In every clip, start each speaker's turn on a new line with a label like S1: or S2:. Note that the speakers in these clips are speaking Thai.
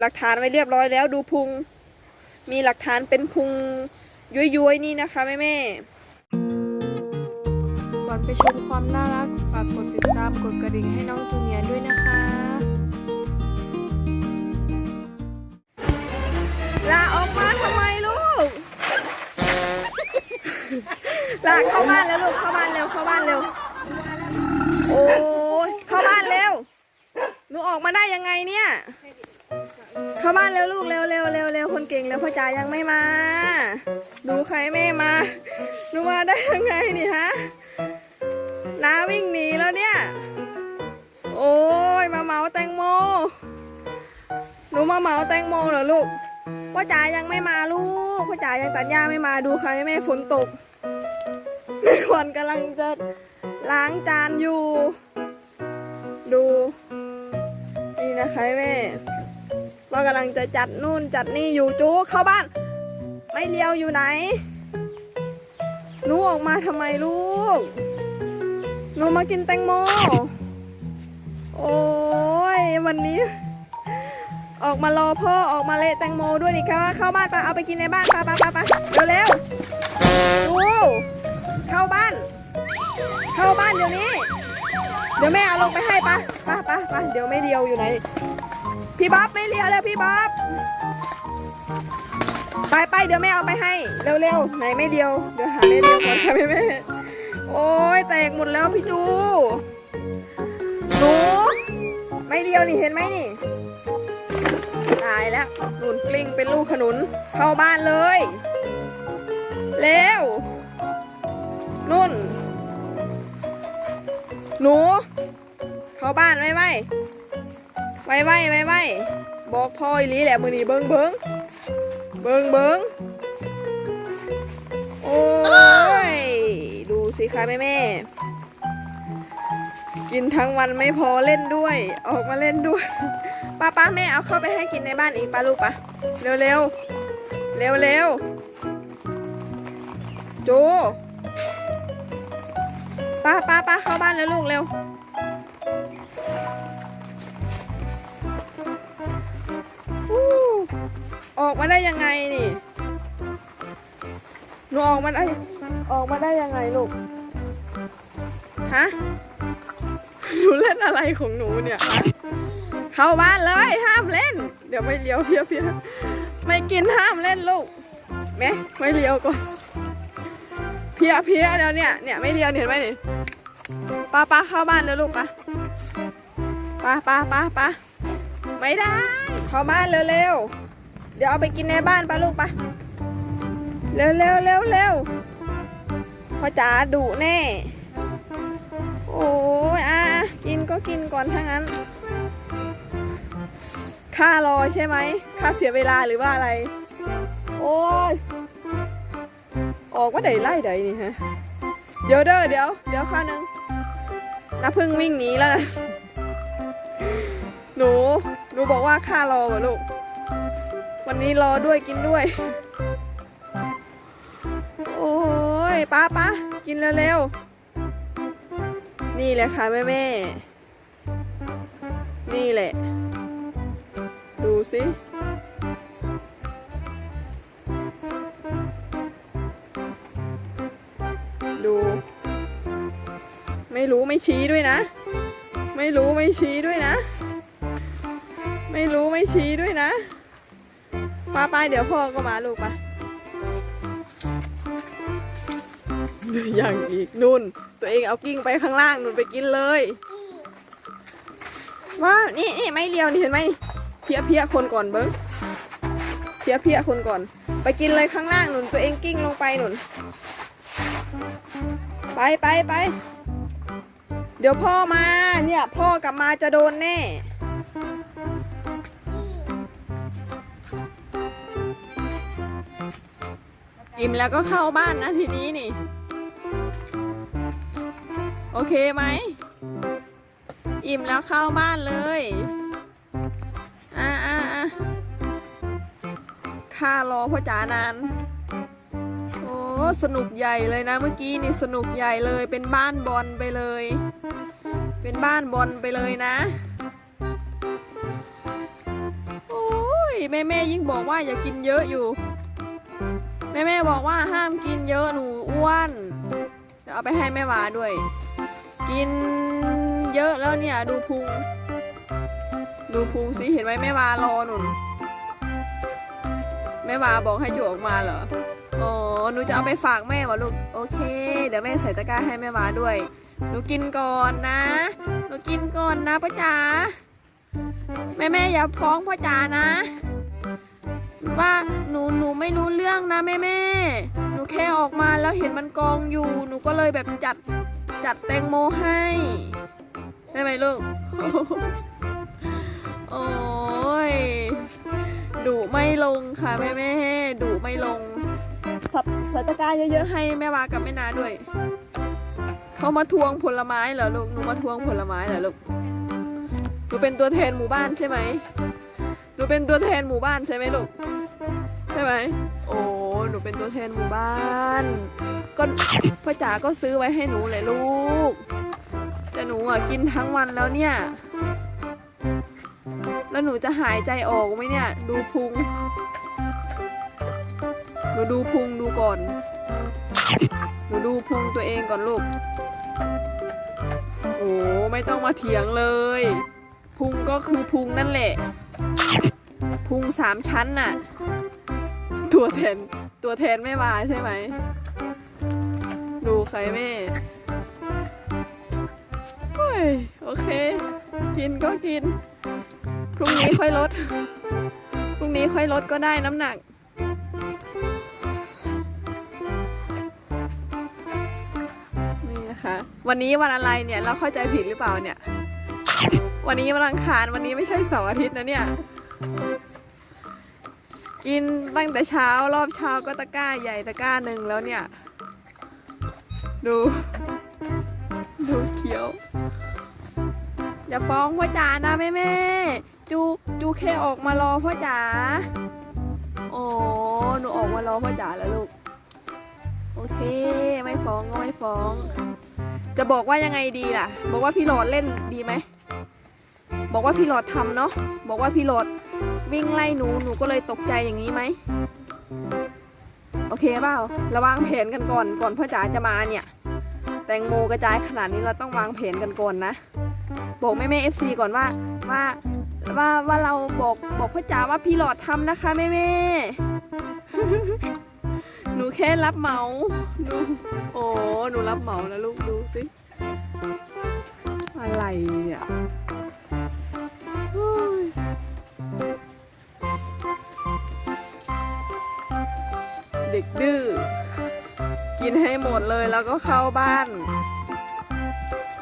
S1: หลักฐานไว้เรียบร้อยแล้วดูพุง มีหลักฐานเป็นพุงย้วยๆนี่นะคะแม่แม่ๆก่อนไปชมความน่ารักฝากกดติดตามกดกระดิ่งให้น้องจูเนียร์ด้วยนะคะลาออกมาทำไมลูก ลาเข้าบ้านแล้วลูกเข้าบ้านเร็วเข้าบ้านเร็ว โอ้ยเข้าบ้านเร็วหนูออกมาได้ยังไงเนี่ย เข้าบ้านเร็วลูกเร็วเร็วเร็วเร็วคนเก่งแล้วพ่อจ๋ายังไม่มา ดูใครไม่มาหนูมาได้ยังไงนี่ฮะน้าวิ่งหนีแล้วเนี่ย โอ้ยมาเมาแตงโมหนูมาเมาแตงโมเหรอลูกพ่อจ๋ายังไม่มาลูกพ่อจ๋ายังตัดหญ้าไม่มาดูใครแม่ฝนตกแม่ขวัญกำลังจะล้างจานอยู่ ดู นี่นะคะแม่ ว่ากำลังจะจัดนู่นจัดนี่อยู่จูเข้าบ้าน ไม่เลี้ยวอยู่ไหนหนูออกมาทำไมลูกหนูมากินแตงโม โอ้ยวันนี้ ออกมารอพ่อออกมาเละแตงโมด้วยนี่ค่ะเข้าบ้านไปเอาไปกินในบ้านไปไปไปไปเร็วๆดูเข้าบ้าน เข้าบ้านเดี๋ยวนี้ เดี๋ยวแม่เอาลงไปให้ปะปะปะปะเดี๋ยวไม่เดียวอยู่ไหน พี่บ๊อบไม่เลียวแล้วพี่บ๊อบไปไปเดี๋ยวแม่เอาไปให้ เร็วๆไหนไม่เดียวเดี๋ยวหาไม่เดียวก่อนค่ะแม่แม่โอ้ยแตกหมดแล้วพี่จูหนูไม่เดียวนี่เห็นไหมนี่ตายแล้วหนุนกลิ้งเป็นลูกขนุนเข้าบ้านเลยเร็วนุ่น หนู เข้าบ้านไว้ไว้ ไว้ไว้ไว้ไว้บอกพ่ออีหลีแหละมือนี้เบิงเบิงเบิงเบิงโอ้ย ดูสิคะแม่แม่กินทั้งวันไม่พอเล่นด้วย ออกมาเล่นด้วยป้าป้าแม่เอาเข้าไปให้กินในบ้านอีกป้าลูกปะเร็วเร็วเร็วเร็วจูป้าป้าป้าเข้าบ้านแล้วลูกเร็ว ออกมาได้ยังไงนี่หนูออกมาได้ออกมาได้ยังไงลูก ฮะ หนูเล่นอะไรของหนูเนี่ย เข้าบ้านเลยห้ามเล่น เดี๋ยวไม่เลี้ยวเพี้ยเพี้ยไม่กินห้ามเล่นลูกแม่ไม่เลี้ยวก่อนเพี้ยเพี้ยเดี๋ยวเนี่ยเนี่ยไม่เลี้ยวเห็นไหมนี่ป้าป้าเข้าบ้านเลยลูกป้าป้าป้าป้าป้าไม่ได้ เข้าบ้านเร็วๆ เดี๋ยวเอาไปกินในบ้านป้าลูกป้าเร็วเร็วเร็วเร็วพ่อจ๋าดุแน่ โอ้ยอะกินก็กินก่อนถ้างั้น ค่ารอใช่ไหม ค่าเสียเวลาหรือว่าอะไร โอ้ย ออกว่าไดไล่ไดนี่ฮะ เดี๋ยวเด้อเดี๋ยว เดี๋ยวข้าวหนึงน้าพึ่งวิ่งหนีแล้วนะ หนู หนูบอกว่าค่ารอวะลูก วันนี้รอด้วยกินด้วย โอ้ยป้าป้ากินเร็วๆ นี่แหละค่ะแม่แม่ นี่แหละ ดูสิดู ไม่รู้ไม่ชี้ด้วยนะ ไม่รู้ไม่ชี้ด้วยนะ ไม่รู้ไม่ชี้ด้วยนะ ป้าไปเดี๋ยวพ่อก็มาลูกปะอย่างอีกนุ่น ตัวเองเอากิ้งไปข้างล่างนุ่นไปกินเลยว่านี่นี่ไม่เลียวนี่เห็นไหมเพี้ยเพี้ยคนก่อนเบิ้งเพี้ยเพี้ยคนก่อน ไปกินเลยข้างล่างนุ่นตัวเองกิ้งลงไปนุ่น ไปไปไปเดี๋ยวพ่อมาเนี่ย พ่อกลับมาจะโดนแน่ อิ่มแล้วก็เข้าบ้านนะทีนี้นี่ โอเคไหม อิ่มแล้วเข้าบ้านเลย อ่าอ่าอ่าข้ารอพ่อจ๋านาน โอ้สนุกใหญ่เลยนะเมื่อกี้นี่สนุกใหญ่เลยเป็นบ้านบอลไปเลย เป็นบ้านบอลไปเลยนะโอ้แม่แม่ยิ่งบอกว่าอย่ากินเยอะอยู่ แม่แม่บอกว่าห้ามกินเยอะหนูอ้วนเดี๋ยวเอาไปให้แม่วาด้วย กินเยอะแล้วเนี่ยดูพุง ดูพุงสิเห็นไหมแม่วารอหนุนแม่วาบอกให้จุออกมาเหรออ๋อหนูจะเอาไปฝากแม่วะลูกโอเค เดี๋ยวแม่ใส่ตะกร้าให้แม่วาด้วยหนูกินก่อนนะหนูกินก่อนนะป้าจ๋าแม่แม่อย่าฟ้องพ่อจ๋านะ ไม่รู้เรื่องนะแม่แม่หนูแค่ออกมาแล้วเห็นมันกองอยู่ หนูก็เลยแบบจัดจัดแตงโมให้ได้ไหมลูก โอ้ยดุไม่ลงค่ะแม่แม่ดุไม่ลงสับใส่ตะกร้าเยอะๆให้แม่วากับแม่นาด้วย เขามาทวงผลไม้เหรอลูก หนูมาทวงผลไม้เหรอลูก หนูเป็นตัวแทนหมู่บ้านใช่ไหม หนูเป็นตัวแทนหมู่บ้านใช่ไหมลูกใช่ไหมโอ้หนูเป็นตัวแทนหมู่บ้านก็พ่อจ๋าก็ซื้อไว้ให้หนูเลยลูก แต่หนูอะกินทั้งวันแล้วเนี่ย แล้วหนูจะหายใจออกไหมเนี่ย ดูพุง หนูดูพุงดูก่อน หนูดูพุงตัวเองก่อนลูก โอ้ไม่ต้องมาเถียงเลย พุงก็คือพุงนั่นแหละ พุงสามชั้นน่ะ ตัวแทนตัวแทนไม่มาใช่ไหม ดูใครแม่โอ้ยโอเค กินก็กิน พรุ่งนี้ค่อยลด พรุ่งนี้ค่อยลดก็ได้น้ำหนัก นี่นะคะ วันนี้วันอะไรเนี่ยเราเข้าใจผิดหรือเปล่าเนี่ย วันนี้วันอังคารวันนี้ไม่ใช่เสาร์อาทิตย์นะเนี่ย กินตั้งแต่เช้ารอบเช้าก็ตะกร้าใหญ่ตะกร้าหนึ่งแล้วเนี่ย ดู ดูเขียว อย่าฟ้องพ่อจ๋านะแม่แม่จูจูแค่ออกมารอพ่อจ๋าโอ้หนูออกมารอพ่อจ๋าแล้วลูก โอเค ไม่ฟ้องก็ไม่ฟ้อง จะบอกว่ายังไงดีล่ะ บอกว่าพี่หลอดเล่นดีไหม บอกว่าพี่หลอดทำเนาะบอกว่าพี่หลอด วิ่งไล่หนู หนูก็เลยตกใจอย่างนี้ไหม โอเคเปล่าระวางแผนกันก่อน ก่อนพ่อจ๋าจะมาเนี่ย แตงโมกระจายขนาดนี้เราต้องวางแผนกันก่อนนะ บอกแม่แม่เอฟซีก่อนว่า ว่า ว่าว่าเราบอกบอกพ่อจ๋าว่าพี่หลอดทำนะคะแม่แม่หนูแค่รับเหมาดูโอ้ หนูรับเหมาแล้วลูกดูสิ อะไรเนี่ย ด็กดื้อ กินให้หมดเลยแล้วก็เข้าบ้าน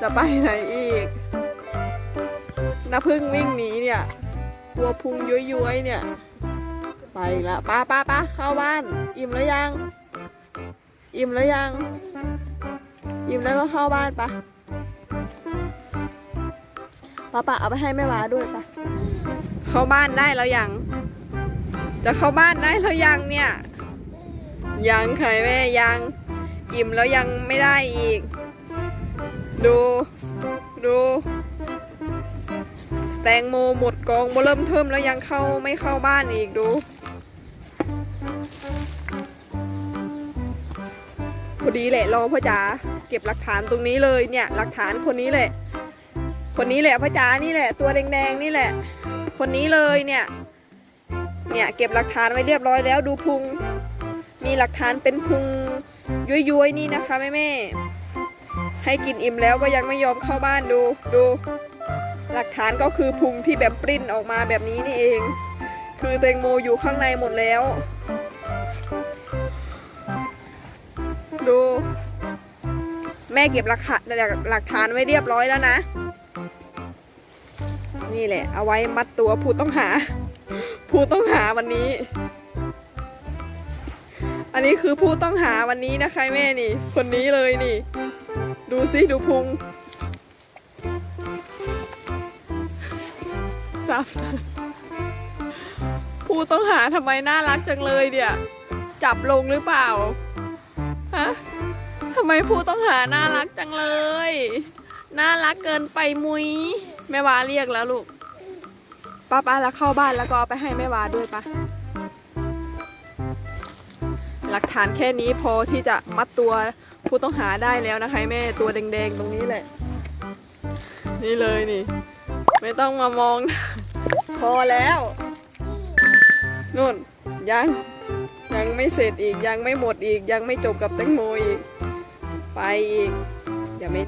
S1: จะไปไหนอีกน้าพึ่งวิ่งหนีเนี่ยกลัวพุงย้วยๆเนี่ย ไปล้วป้าป้าป้าเข้าบ้าน อิ่มแล้วยัง อิ่มแล้วยัง อิ่มแล้วก็เข้าบ้านปะป้าป้าเอาไปให้แม่วาด้วยปะเข้าบ้านได้แล้วยัง จะเข้าบ้านได้แล้วยังเนี่ย ยังค่ะแม่ยังอิ่มแล้วยังไม่ได้อีก ดู ดู แตงโมหมดกองโบเริ่มเทิมแล้วยังเข้าไม่เข้าบ้านอีกดูพอดีแหละรอพ่อจ๋าเก็บหลักฐานตรงนี้เลยเนี่ย หลักฐานคนนี้แหละ คนนี้แหละพ่อจ๋านี่แหละ ตัวแดงๆนี่แหละ คนนี้เลยเนี่ย เนี่ยเก็บหลักฐานไว้เรียบร้อยแล้วดูพุง มีหลักฐานเป็นพุงย้วยๆนี่นะคะแม่แม่ให้กินอิ่มแล้วก็ยังไม่ยอมเข้าบ้านดูดู หลักฐานก็คือพุงที่แบบปริ้นออกมาแบบนี้นี่เอง คือแตงโมอยู่ข้างในหมดแล้ว ดู แม่เก็บหลักฐานหลักฐานไว้เรียบร้อยแล้วนะ นี่แหละ เอาไว้มัดตัวผู้ต้องหา ผู้ต้องหาวันนี้ อันนี้คือผู้ต้องหาวันนี้นะคะแม่นี่ คนนี้เลยนี่ ดูสิดูพุงสับผู้ต้องหาทำไมน่ารักจังเลยเดี๋ยจับลงหรือเปล่าฮะทำไมผู้ต้องหาน่ารักจังเลย น่ารักเกินไปมุยแม่วาเรียกแล้วลูกป้าป้าแล้วเข้าบ้านแล้วก็เอาไปให้แม่วาด้วยปะ หลักฐานแค่นี้พอที่จะมัดตัวผู้ต้องหาได้แล้วนะคะแม่ตัวแดงๆตรงนี้แหละ นี่เลยนี่ ไม่ต้องมามอง พอแล้วนู่นยังยังไม่เสร็จอีกยังไม่หมดอีกยังไม่จบกับแตงโมอีก ไปอีกอย่าไม่